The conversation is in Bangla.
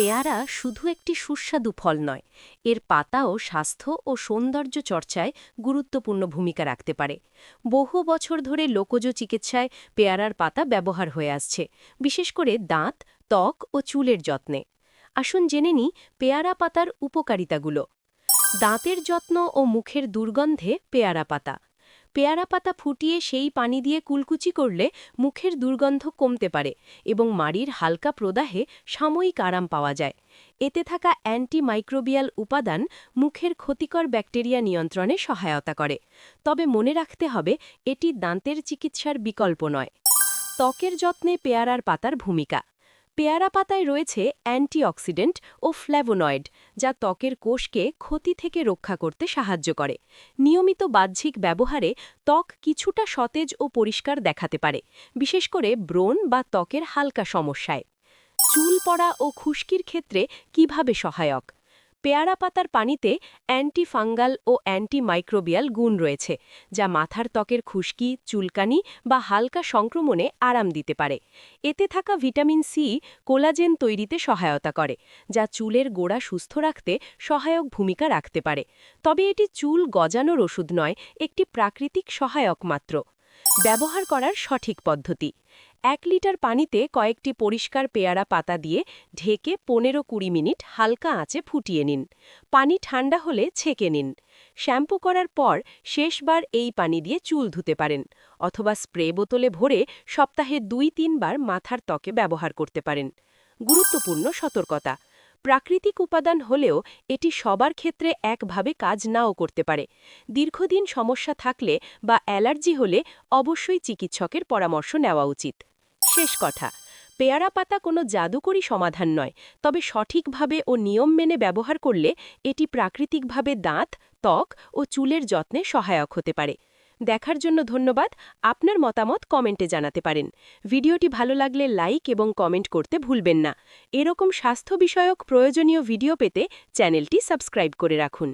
পেয়ারা শুধু একটি সুস্বাদু ফল নয়, এর পাতাও স্বাস্থ্য ও সৌন্দর্য চর্চায় গুরুত্বপূর্ণ ভূমিকা রাখতে পারে। বহু বছর ধরে লোকজ চিকিৎসায় পেয়ারার পাতা ব্যবহার হয়ে আসছে, বিশেষ করে দাঁত, ত্বক ও চুলের যত্নে। আসুন জেনে নিই পেয়ারা পাতার উপকারিতাগুলো। দাঁতের যত্ন ও মুখের দুর্গন্ধে পেয়ারা পাতা। পেয়ারা পাতা ফুটিয়ে সেই পানি দিয়ে কুলকুচি করলে মুখের দুর্গন্ধ কমতে পারে এবং মাড়ির হালকা প্রদাহে সাময়িক আরাম পাওয়া যায়। এতে থাকা অ্যান্টিমাইক্রোবিয়াল উপাদান মুখের ক্ষতিকর ব্যাকটেরিয়া নিয়ন্ত্রণে সহায়তা করে। তবে মনে রাখতে হবে, এটি দাঁতের চিকিৎসার বিকল্প নয়। ত্বকের যত্নে পেয়ারার পাতার ভূমিকা। পেয়ারা পাতায় রয়েছে অ্যান্টিঅক্সিডেন্ট ও ফ্ল্যাভোনয়েড, যা ত্বকের কোষকে ক্ষতি থেকে রক্ষা করতে সাহায্য করে। নিয়মিত বাহ্যিক ব্যবহারে ত্বক কিছুটা সতেজ ও পরিষ্কার দেখাতে পারে, বিশেষ করে ব্রণ বা ত্বকের হালকা সমস্যায়। চুল পড়া ও খুশকির ক্ষেত্রে কীভাবে সহায়ক? পেয়ারা পাতার পানিতে অ্যান্টিফাঙ্গাল ও অ্যান্টিমাইক্রোবিয়াল গুণ রয়েছে, যা মাথার ত্বকের খুশকি, চুলকানি বা হালকা সংক্রমণে আরাম দিতে পারে। এতে থাকা ভিটামিন সি কোলাজেন তৈরিতে সহায়তা করে, যা চুলের গোড়া সুস্থ রাখতে সহায়ক ভূমিকা রাখতে পারে। তবে এটি চুল গজানোর ওষুধ নয়, একটি প্রাকৃতিক সহায়ক মাত্র। ব্যবহার করার সঠিক পদ্ধতি। এক লিটার পানিতে কয়েকটি পরিষ্কার পেয়ারা পাতা দিয়ে ঢেকে পনেরো কুড়ি মিনিট হালকা আঁচে ফুটিয়ে নিন। পানি ঠান্ডা হলে ছেঁকে নিন। শ্যাম্পু করার পর শেষবার এই পানি দিয়ে চুল ধুতে পারেন অথবা স্প্রে বোতলে ভরে সপ্তাহে দুই তিনবার মাথার ত্বকে ব্যবহার করতে পারেন। গুরুত্বপূর্ণ সতর্কতা। প্রাকৃতিক উপাদান হলেও এটি সবার ক্ষেত্রে একভাবে কাজ নাও করতে পারে। দীর্ঘদিন সমস্যা থাকলে বা অ্যালার্জি হলে অবশ্যই চিকিৎসকের পরামর্শ নেওয়া উচিত। শেষ কথা। পেয়ারা পাতা কোনো জাদুকরী সমাধান নয়, তবে সঠিকভাবে ও নিয়ম মেনে ব্যবহার করলে এটি প্রাকৃতিকভাবে দাঁত, ত্বক ও চুলের যত্নে সহায়ক হতে পারে। দেখার জন্য ধন্যবাদ, আপনার মতামত কমেন্টে জানাতে পারেন। ভিডিওটি ভালো লাগলে লাইক এবং কমেন্ট করতে ভুলবেন না। এরকম স্বাস্থ্য বিষয়ক প্রয়োজনীয় ভিডিও পেতে চ্যানেলটি সাবস্ক্রাইব করে রাখুন।